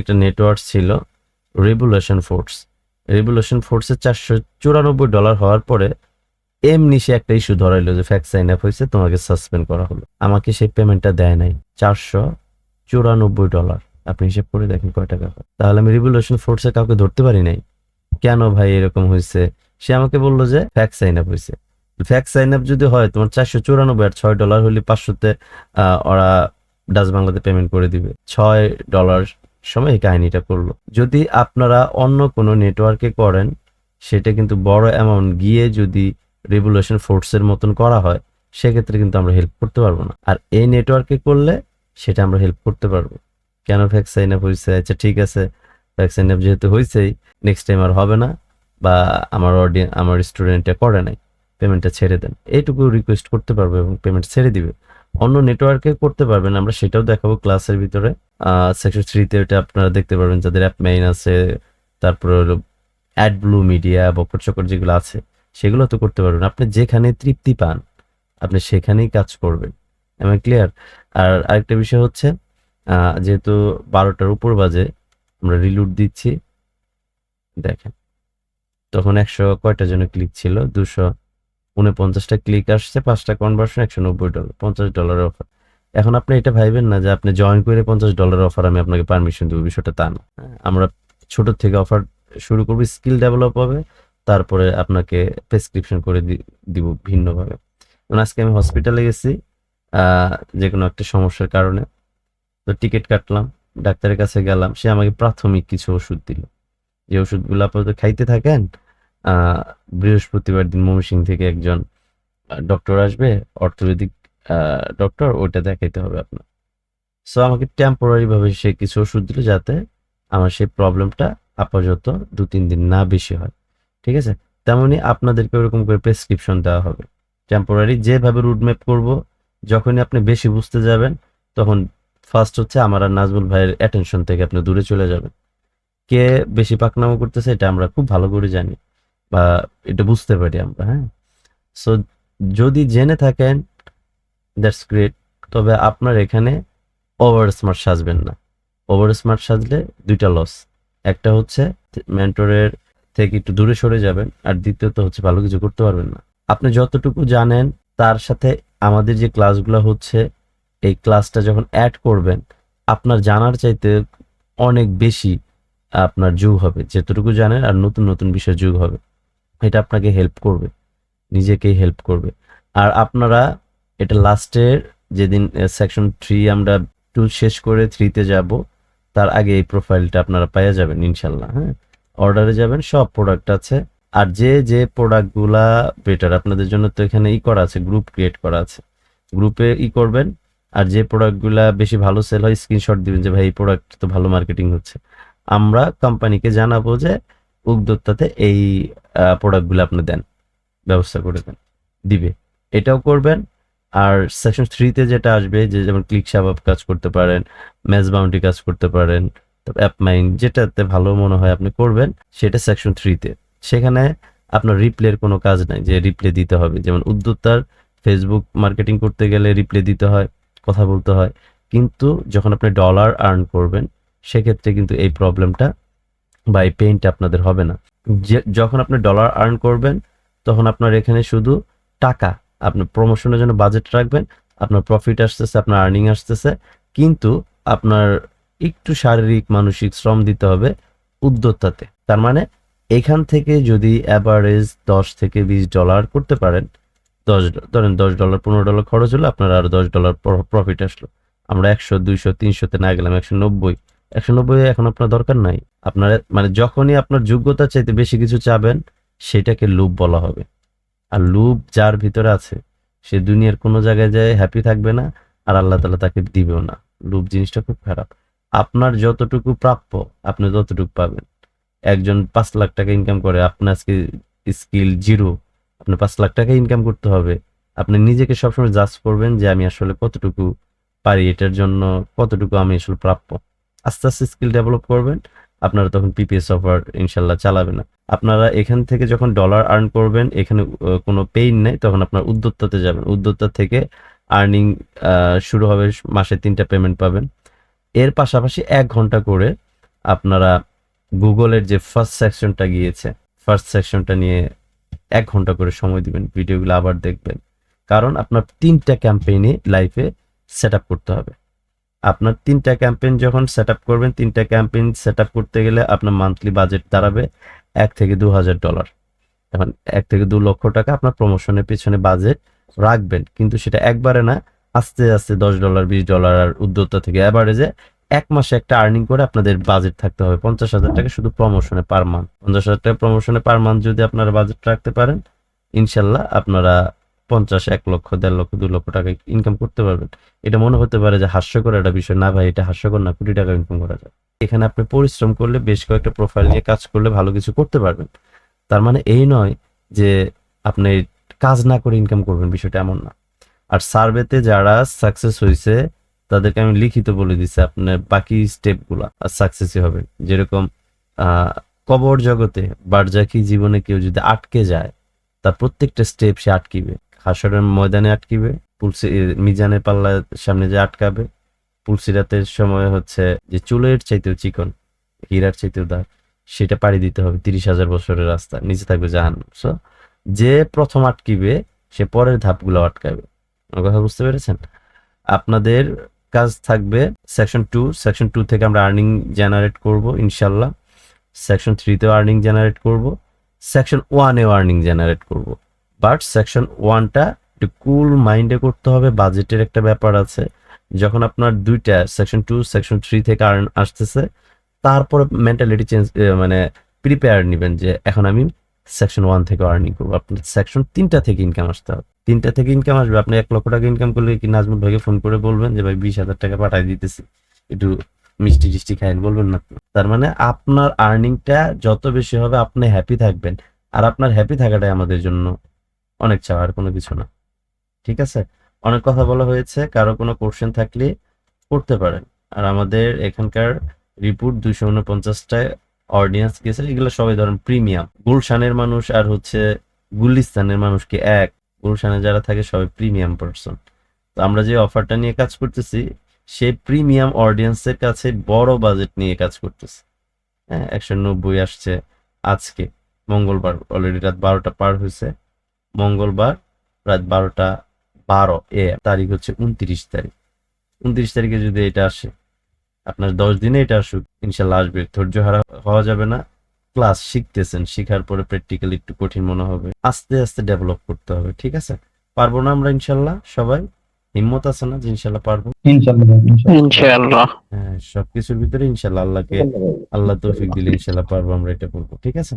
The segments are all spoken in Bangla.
একটা নেটওয়ার্ক ছিল রেভুলেশন ফোর্স রেভুলেশন ফোর্সের চারশো চুরানব্বই ডলার হওয়ার পরে এমনি সে একটা ইস্যু ধরাইলো যে ফ্যাক্স সাইন আপ হয়েছে, তোমাকে সাসপেন্ড করা হলো। আমাকে সেই পেমেন্টটা দেয় নাই। চারশো চুরানব্বই ডলার আপনি হিসেব করে দেখেন কয় টাকা হয়। তাহলে আমি রিভলিউশন ফোর্সে কাউকে ধরতে পারি নাই। কেন ভাই এরকম হয়েছে? সে আমাকে বলল যে ফ্যাক্স সাইন আপ হয়েছে। ফ্যাক্স সাইন আপ যদি হয়, তোমার চারশো চুরানব্বই আর ছয় ডলার হলে পাঁচশোতে ওরা ডাচ বাংলাতে পেমেন্ট করে দিবে। ছয় ডলার সময় এই কাহিনীটা করল। যদি আপনারা অন্য কোনো নেটওয়ার্কে করেন, সেটা কিন্তু বড় অ্যামাউন্ট গিয়ে যদি রেভুলেশন ফোর্সের মতন করা হয়, সেক্ষেত্রে কিন্তু আমরা হেল্প করতে পারব না। আর এই নেটওয়ার্কে করলে সেটা আমরা হেল্প করতে পারব। কেন ফ্যাক্স সাইন আপ হয়েছে আচ্ছা ঠিক আছে ফ্যাক্স সাইন আপ যেহেতু হয়েছেই নেক্সট টাইম আর হবে না বা আমার অডিয়েন্স আমার স্টুডেন্টটা করে নাই পেমেন্টটা ছেড়ে দেন। এইটুকু রিকোয়েস্ট করতে পারব এবং পেমেন্ট ছেড়ে দিবে। অন্য নেটওয়ার্কে করতে পারবেন, আমরা সেটাও দেখাবো ক্লাসের ভিতরে। সেকশন থ্রিতে ওটা আপনারা দেখতে পারবেন, যাদের অ্যাপ মেইন আছে, তারপরে হলো অ্যাড ব্লু মিডিয়া বকর চকর যেগুলো আছে, সেগুলো তো করতে পারবেন। আপনি যেখানে তৃপ্তি পান, আপনি সেখানেই কাজ করবেন। আমি ক্লিয়ার আর আরেকটা বিষয় হচ্ছে যেহেতু বারোটার উপর বাজে, আমরা রিলুট দিচ্ছি। দেখেন, তখন একশো কয়টা জন্য ক্লিক ছিল? দুশো উনপঞ্চাশটা ক্লিক আসছে, পাঁচটা কনভার্সন একশো নব্বই ডলার পঞ্চাশ ডলারের অফার এখন আপনি এটা ভাইবেন না যে আপনি জয়েন করে পঞ্চাশ ডলারের অফার আমি আপনাকে পারমিশন দেবো, বিষয়টা তা না। আমরা ছোট থেকে অফার শুরু করব স্কিল ডেভেলপ হবে, তারপরে আপনাকে প্রেসক্রিপশন করে দিব ভিন্নভাবে। আজকে আমি হসপিটালে গেছি যে কোনো একটা সমস্যার কারণে। তো টিকিট কাটলাম, ডাক্তারের কাছে গেলাম, সে আমাকে প্রাথমিক কিছু ওষুধ দিল। যে ওষুধগুলো আপাতত খাইতে থাকেন বৃহস্পতিবার দিন ময়মনসিং থেকে একজন ডক্টর আসবে অর্থোপেডিক ডক্টর ওইটা দেখাইতে হবে আপনার। সো আমাকে টেম্পোরারি ভাবে সে কিছু ওষুধ দিল যাতে আমার সেই প্রবলেমটা আপাতত দু তিন দিন না বেশি হয়। ঠিক আছে? তেমনি আপনাদেরকে ওরকম করে প্রেসক্রিপশন দেওয়া হবে। টেম্পোরারি যেভাবে রুটম্যাপ করব, যখনই আপনি বেশি বুঝতে যাবেন, তখন ফার্স্ট হচ্ছে আমার আর নাজমুল ভাইয়ের অ্যাটেনশন থেকে আপনি দূরে চলে যাবেন। কে বেশি পাকনামো করতেছে, এটা আমরা খুব ভালো করে জানি। বা এটা বুঝতে পারি আমরা হ্যাঁ? সো যদি জেনে থাকেন দ্যাটস গ্রেট তবে আপনার এখানে ওভার স্মার্ট সাজবেন না। ওভার স্মার্ট সাজলে দুইটা লস একটা হচ্ছে মেন্টরের থেকে একটু দূরে সরে যাবেন, আর দ্বিতীয়ত হচ্ছে ভালো কিছু করতে পারবেন না। আপনি যতটুকু জানেন, তার সাথে আমাদের যে ক্লাসগুলো হচ্ছে, এই ক্লাসটা যখন অ্যাড করবেন, আপনার জানার চাইতে অনেক বেশি আপনার যুগ হবে। যতটুকু জানেন, আর নতুন নতুন বিষয় যুগ হবে। এটা আপনাকে হেল্প করবে, নিজেকেই হেল্প করবে। আর আপনারা এটা লাস্টের যেদিন সেকশন থ্রি আমরা টু শেষ করে থ্রিতে যাব, তার আগে এই প্রোফাইলটা আপনারা পেয়ে যাবেন ইনশাল্লাহ হ্যাঁ? অর্ডারে যাবেন, সব প্রোডাক্ট আছে। আর যে যে প্রোডাক্টগুলা বেটার আপনাদের জন্য তো এখানে ই করা আছে গ্রুপ ক্রিয়েট করা আছে। গ্রুপে ই করবেন, আর যে প্রোডাক্টগুলা বেশি ভালো সেল হয় স্ক্রিনশট দিবেন যে, ভাই, এই প্রোডাক্ট তো ভালো মার্কেটিং হচ্ছে। আমরা কোম্পানিকে জানাব যে উদ্যোক্তাতে এই প্রোডাক্টগুলো আপনি দেন, ব্যবস্থা করে দেন, দিবে। এটাও করবেন। আর সেকশন থ্রিতে যেটা আসবে, যে যেমন ক্লিক সাবাব কাজ করতে পারেন ম্যাচ বাউন্টি কাজ করতে পারেন অ্যাপ মাইন যেটাতে ভালো মনে হয় আপনি করবেন, সেটা সেকশন থ্রিতে সেখানে আপনার রিপ্লের কোনো কাজ নাই, যে রিপ্লে দিতে হবে। যেমন উদ্যোক্তার ফেসবুক মার্কেটিং করতে গেলে রিপ্লে দিতে হয়, কথা বলতে হয়। কিন্তু যখন আপনি ডলার আর্ন করবেন, সেক্ষেত্রে কিন্তু এই প্রবলেমটা বা এই পেইনটা আপনাদের হবে না। যে, যখন আপনি ডলার আর্ন করবেন, তখন আপনার এখানে শুধু টাকা আপনার প্রমোশনের জন্য বাজেট রাখবেন, আপনার প্রফিট আসতেছে, আপনার আর্নিং আসতেছে, কিন্তু আপনার একটু শারীরিক, মানসিক শ্রম দিতে হবে উদ্যোক্তাতে। তার মানে এখান থেকে যদি অ্যাভারেজ দশ থেকে বিশ ডলার করতে পারেন, দশ, ধরেন দশ ডলার পনেরো ডলার খরচ হলো, আপনার আরও দশ ডলার প্রফিট আসলো। আমরা একশো, দুইশো, তিনশোতে না গেলাম, একশো নব্বই। একশো নব্বই এখন আপনার দরকার নাই। আপনার মানে যখনই আপনার যোগ্যতা চাইতে বেশি কিছু চাবেন, সেটাকে লুপ বলা হবে। আর লুপ যার ভিতরে আছে, সে দুনিয়ার কোনো জায়গায় যায় হ্যাপি থাকবে না, আর আল্লাহ তালা তাকে দিবেও না। লুপ জিনিসটা খুব খারাপ। আপনার যতটুকু প্রাপ্য, আপনি ততটুকু পাবেন। একজন পাঁচ লাখ টাকা ইনকাম করে আপনার আজকে স্কিল জিরো আপনি পাঁচ লাখ টাকা ইনকাম করতে হবে। আপনি নিজেকে সবসময় জাজ করবেন যে আমি আসলে কতটুকু পারি, এটার জন্য কতটুকু আমি আসলে প্রাপ্য। আস্তে আস্তে স্কিল ডেভেলপ করবেন, আপনারা তখন পিপিএস অফার ইনশাল্লাহ চালাবে না। আপনারা এখান থেকে যখন ডলার আর্ন করবেন, এখানে কোনো পেইন নেই, তখন আপনার উদ্যোক্তাতে যাবেন। উদ্যোক্তা থেকে আর্নিং শুরু হবে মাসে তিনটা পেমেন্ট পাবেন। এর পাশাপাশি এক ঘণ্টা করে আপনারা গুগলের যে ফার্স্ট সেকশনটা গিয়েছে ফার্স্ট সেকশনটা নিয়ে এক ঘণ্টা করে সময় দিবেন। ভিডিওগুলো আবার দেখবেন। কারণ আপনার তিনটা ক্যাম্পেইনে লাইফে সেট করতে হবে। আপনার তিনটা ক্যাম্পেইন যখন সেট আপ করবেন, তিনটা ক্যাম্পেইন সেট আপ করতে গেলে আপনার মান্থলি বাজেট দাঁড়াবে এক থেকে দু হাজার ডলার। এখন এক থেকে দু লক্ষ টাকা আপনার প্রমোশনের পিছনে বাজেট রাখবেন, কিন্তু সেটা একবারে না, আস্তে আস্তে দশ ডলার, বিশ ডলার আর উদ্যোক্তা থেকে অ্যাভারেজে এক মাসে একটা আর্নিং করে আপনাদের বাজেট থাকতে হবে। পঞ্চাশ হাজার টাকা শুধু প্রমোশনে পার মান্থ পঞ্চাশ হাজার টাকা প্রমোশনে পার মান্থ যদি আপনারা বাজেট রাখতে পারেন, ইনশাল্লাহ আপনারা পঞ্চাশ, এক লক্ষ, দেড় লক্ষ দু লক্ষ টাকা ইনকাম করতে পারবেন। এটা মনে হতে পারে যে হাস্যকর একটা বিষয়। না ভাই, এটা হাস্যকর না, কোটি টাকা ইনকাম করা যায়। এখানে আপনি পরিশ্রম করলে বেশ কয়েকটা প্রোফাইল নিয়ে কাজ করলে ভালো কিছু করতে পারবেন। তার মানে এই নয় যে আপনি কাজ না করে ইনকাম করবেন, বিষয়টা এমন না। আর সার্ভেতে যারা সাকসেস হয়েছে তাদেরকে আমি লিখিত বলে দিচ্ছি আপনার বাকি স্টেপগুলো সাকসেসই হবে। যেরকম কবর জগতে বারজাকি জীবনে কেউ যদি আটকে যায়, তার প্রত্যেকটা স্টেপ সে আটকিবে। হাসরের ময়দানে আটকিবে, পুলসি মিজানের পাল্লার সামনে যে আটকাবে পুলসিরাতের সময় হচ্ছে যে চুলের চাইতেও চিকন, হীরার চাইতেও দাগ, সেটা পাড়ি দিতে হবে তিরিশ হাজার বছরের রাস্তা, নিচে থাকবে জাহান সো যে প্রথম আটকিবে, সে পরের ধাপগুলো আটকাবে। কথা বুঝতে পেরেছেন? আপনাদের কাজ থাকবে সেকশন টু সেকশন টু থেকে আমরা আর্নিং জেনারেট করব, ইনশাল্লাহ। সেকশন থ্রিতেও আর্নিং জেনারেট করব সেকশন ওয়ানেও আর্নিং জেনারেট করব। বাট সেকশন ওয়ানটা একটু কুল মাইন্ডে করতে হবে বাজেটের একটা ব্যাপার আছে। যখন আপনার দুইটা সেকশন টু সেকশন থ্রি থেকে আর্ন আসতেছে, তারপরে মেন্টালিটি চেঞ্জ মানে প্রিপেয়ার নেবেন যে এখন আমি সেকশন ওয়ান থেকে আর্নিং করব। আপনার সেকশন তিনটা থেকে ইনকাম আসতে হবে। তিনটা থেকে ইনকাম আসবে, আপনি এক লক্ষ টাকা ইনকাম করলে কি নাজমুল ভাইকে ফোন করে বলবেন যে, ভাই, বিশ হাজার টাকা পাঠাই দিতেছি। একটু মিষ্টি টিষ্টি খাইন বলবেন না তার মানে আপনার আর্নিংটা যত বেশি হবে, আপনি হ্যাপি থাকবেন। আর আপনার হ্যাপি থাকাটাই আমাদের জন্য অনেক চাওয়া আর কোনো কিছু না। ঠিক আছে? অনেক কথা বলা হয়েছে, কারও কোনো কোশ্চেন থাকলে করতে পারেন। আর আমাদের এখানকার রিপোর্ট দুইশো উনপঞ্চাশটায় অডিয়েন্স গেছে, এগুলো সবাই ধরেন প্রিমিয়াম গুলশানের মানুষ আর হচ্ছে গুলিস্তানের মানুষ কি এক। গুলশানে যারা থাকে সবাই প্রিমিয়াম পার্সন তো আমরা যে অফারটা নিয়ে কাজ করতেছি সেই প্রিমিয়াম অডিয়েন্সের কাছে বড় বাজেট নিয়ে কাজ করতেছি। হ্যাঁ একশো নব্বই আসছে আজকে। মঙ্গলবার অলরেডি রাত বারোটা পার হয়েছে। মঙ্গলবার রাত বারোটা বারো এ তারিখ হচ্ছে উনত্রিশ তারিখ। উনত্রিশ তারিখে যদি এটা আসে আপনার দশ দিনে এটা আসুক ইনশাল্লাহ আসবে ধৈর্য হারা হওয়া যাবে না। ক্লাস শিখতেছেন শিখার পরে প্র্যাকটিক্যালি একটু কঠিন মনে হবে। আস্তে আস্তে ডেভেলপ করতে হবে ঠিক আছে? পারব না আমরা ইনশাল্লাহ সবাই। হিম্মত আছে না যে ইনশাল্লাহ পারব? হ্যাঁ সবকিছুর ভিতরে ইনশাল্লাহ আল্লাহকে আল্লাহ তৌফিক দিলে ইনশাল্লাহ পারব আমরা এটা করব ঠিক আছে?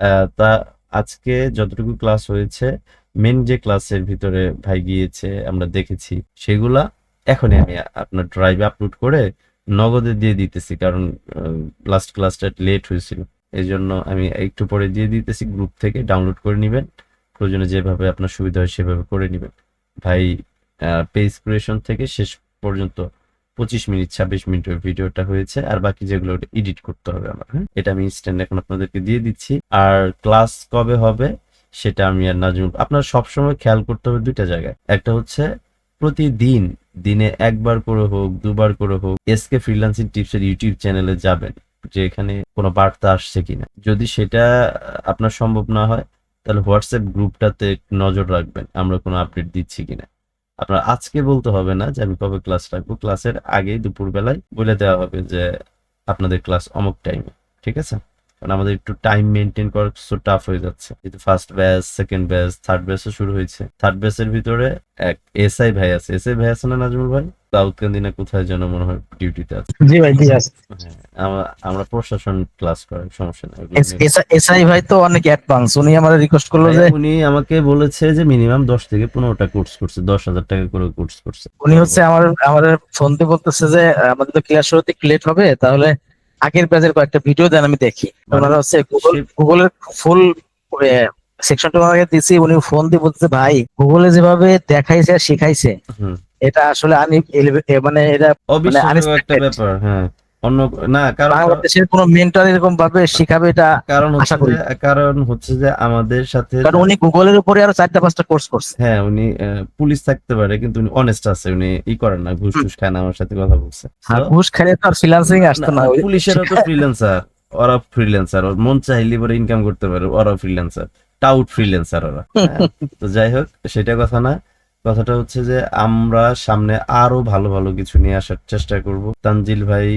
আহ, তা আজকে যতটুকু ক্লাস হয়েছে মেন যে ক্লাসের ভিতরে ভাই গিয়েছে, আমরা দেখেছি, সেগুলা এখনই আমি আপনার ড্রাইভে আপলোড করে নগদে দিয়ে দিতেছি, কারণ লাস্ট ক্লাসটা লেট হয়েছিল। এই জন্য আমি একটু পরে দিয়ে দিতেছি গ্রুপ থেকে ডাউনলোড করে নেবেন। প্রয়োজনে যেভাবে আপনার সুবিধা হয় সেভাবে করে নেবেন। ভাই পেজ ক্রিয়েশন থেকে শেষ পর্যন্ত পঁচিশ মিনিট, ছাব্বিশ মিনিটের ভিডিওটা হয়েছে, আর বাকি যেগুলো এডিট করতে হবে আমার হ্যাঁ? এটা আমি ইনস্ট্যান্ট এখন আপনাদেরকে দিয়ে দিচ্ছি। আর ক্লাস কবে হবে সেটা আমি আর নাজমুল, আপনার সবসময় খেয়াল করতে হবে দুইটা জায়গায়। একটা হচ্ছে প্রতিদিন, দিনে একবার করে হোক, দুবার করে হোক এসকে ফ্রিল্যান্সিং টিপসের ইউটিউব চ্যানেলে যাবেন, যে এখানে কোনো বার্তা আসছে কিনা। যদি সেটা, আপনার সম্ভব না হয়, তাহলে হোয়াটসঅ্যাপ গ্রুপটাতে নজর রাখবেন, আমরা কোনো আপডেট দিচ্ছি কিনা। আপনার আজকে বলতে হবে না যে আমি কবে ক্লাস রাখব। ক্লাসের আগে দুপুর বেলায় বলে দেওয়া হবে যে আপনাদের ক্লাস অমুক টাইমে ঠিক আছে? কারণ আমাদের একটু টাইম মেনটেন করা একটু টাফ হয়ে যাচ্ছে। যেহেতু first batch second batch third ব্যাচও শুরু হয়েছে। থার্ড ব্যাচের ভিতরে এক এসআই ভাই আছে। এসআই ভাই আছে না নাজমুল ভাই? দাউদকান্দিনা কোথায় যেন মনে হয় ডিউটিতে আছে। জি ভাই জি আছে। হ্যাঁ আমরা- প্রশাসন ক্লাস করাই সমস্যা নেই এসআই ভাই তো অনেক অ্যাডভান্স উনি আমাদের রিকোয়েস্ট করল যে উনি আমাকে বলেছে যে মিনিমাম দশ থেকে পনেরোটা কোর্স করছে দশ হাজার টাকা করে কোর্স করছে। উনি হচ্ছে আমার আমাদের ফোন দিয়ে বলতেছে যে আমাদের তো ক্লাস শুরুতে লেট হবে তাহলে আগের ব্যাচের কয়েকটা ভিডিও দেন আমি দেখি। মানে ওনারা হচ্ছে গুগল গুগলের ফুল সেকশনটা আমাকে দিছি উনি ফোন দিয়ে বলতেছে ভাই গুগলে যেভাবে দেখাইছে আর শিখাইছে এটা আসলে আনি মানে এটা অবিশ্বাস্য একটা ব্যাপার হ্যাঁ। অন্য না কারণ বাংলাদেশের কোনো মেন্টর এরকম ভাবে শিখাবে এটা কারণ হচ্ছে আশা করি। কারণ হচ্ছে যে আমাদের সাথে কারণ উনি গুগলের উপরে আরও চারটা পাঁচটা কোর্স করছে। হ্যাঁ উনি পুলিশ থাকতে পারে কিন্তু উনি অনেস্ট আছে উনি ই করেন না ঘুষ টুস খায় না আমার সাথে কথা বলছে। আর So, ঘুষ খেলে তো আর ফ্রিল্যান্সিং আসতো না পুলিশেরও তো ফ্রিল্যান্সার ওরা ফ্রিল্যান্সার ওর মন চাইলে পরে ইনকাম করতে পারে ওরাও ফ্রিল্যান্সার টাউট ফ্রিল্যান্সার ওরা। হ্যাঁ, তো যাই হোক সেটা কথা না। কথাটা হচ্ছে যে আমরা সামনে আরও ভালো ভালো কিছু নিয়ে আসার চেষ্টা করব। তানজিল ভাই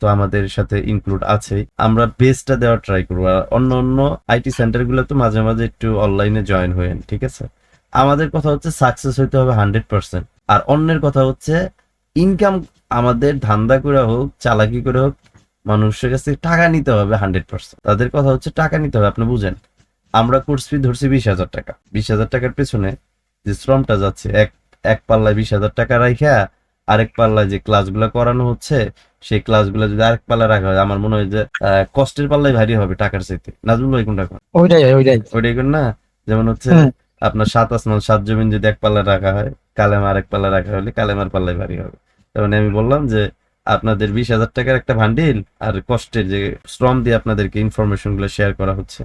তো আমাদের সাথে ইনক্লুড আছে। আমরা বেসটা দেওয়ার ট্রাই করব। আর অন্য অন্য আইটি সেন্টারগুলো তো মাঝে মাঝে একটু অনলাইনে জয়েন হয়েন, ঠিক আছে? আমাদের কথা হচ্ছে সাকসেস হইতে হবে হান্ড্রেড পার্সেন্ট আর অন্যের কথা হচ্ছে ইনকাম আমাদের ধান্দা করে হোক, চালাকি করে হোক, মানুষের কাছ টাকা নিতে হবে হান্ড্রেড পার্সেন্ট তাদের কথা হচ্ছে টাকা নিতে হবে, আপনি বুঝেন। আমরা কোর্স ফি ধরছি বিশ হাজার টাকা। বিশ হাজার টাকার পেছনে যে শ্রমটা যাচ্ছে। এক এক পাল্লায় বিশ হাজার টাকা রাখা আরেক পাল্লায় যে ক্লাসগুলো করানো হচ্ছে সেই ক্লাসগুলো যদি আরেক পাল্লায় রাখা হয় আমার মনে হয় যে কষ্টের পাল্লায় ভারী হবে টাকার চাইতে। নাজমুল ভাই কোনটা কোন ওইটাই ওইটাই। ওইটাই কোন না? যেমন হচ্ছে আপনার সাত আসমান সাত জমিন যদি এক পাল্লা রাখা হয় কালেমা আরেক পাল্লা রাখা হলে কালেমার পাল্লায় ভারী হবে। তার মানে আমি বললাম যে আপনাদের বিশ হাজার টাকার একটা ভান্ডিল আর কষ্টের যে শ্রম দিয়ে আপনাদেরকে ইনফরমেশনগুলো শেয়ার করা হচ্ছে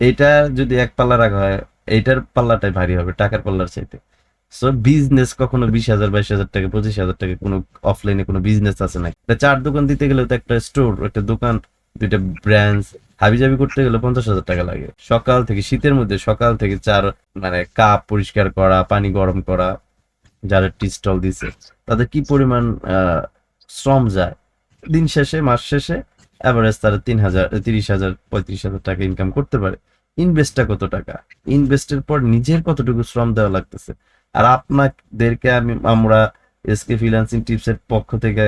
এটা যদি এক পাল্লা রাখা হয় এইটার পাল্লাটাই ভারী হবে, টাকার পাল্লার চাইতে। সো বিজনেস কখনো বিশ হাজার, বাইশ হাজার টাকা, পঁচিশ হাজার টাকা কোনো অফলাইনে কোনো বিজনেস আছে না চার দোকান দিতে গেলে তো একটা স্টোর একটা দোকান, দুইটা ব্রাঞ্চ হাবিজাবি করতে গেলে পঞ্চাশ হাজার টাকা লাগে। সকাল থেকে, শীতের মধ্যে সকাল থেকে চার মানে কাপ পরিষ্কার করা, পানি গরম করা, যারা টি স্টল দিছে, তাদের কি পরিমাণ শ্রম যায়? দিন শেষে, মাস শেষে অ্যাভারেজ তারা তিন হাজার, তিরিশ হাজার, পঁয়ত্রিশ হাজার টাকা ইনকাম করতে পারে। ইনভেস্টটা কত টাকা? ইনভেস্টের পর নিজের কতটুকু শ্রম দেওয়া লাগতেছে? আর আপনাদেরকে আমি, আমরা এসকে ফ্রিল্যান্সিং টিপসের পক্ষ থেকে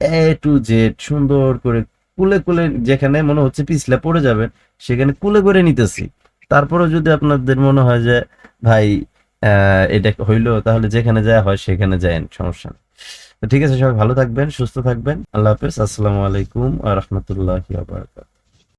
এ টু জেড সুন্দর করে কুলে কুলে যেখানে মনে হচ্ছে পিছলে পড়ে যাবেন সেখানে কুলে করে নিতেছি। তারপরে যদি আপনাদের মনে হয় যে, ভাই এটা হইল, তাহলে যেখানে যায় হয়, সেখানে যায়েন, সমস্যা নেই। ঠিক আছে, সবাই ভালো থাকবেন, সুস্থ থাকবেন। আল্লাহ হাফেজ, আসসালামু আলাইকুম আ রহমতুল্লাহি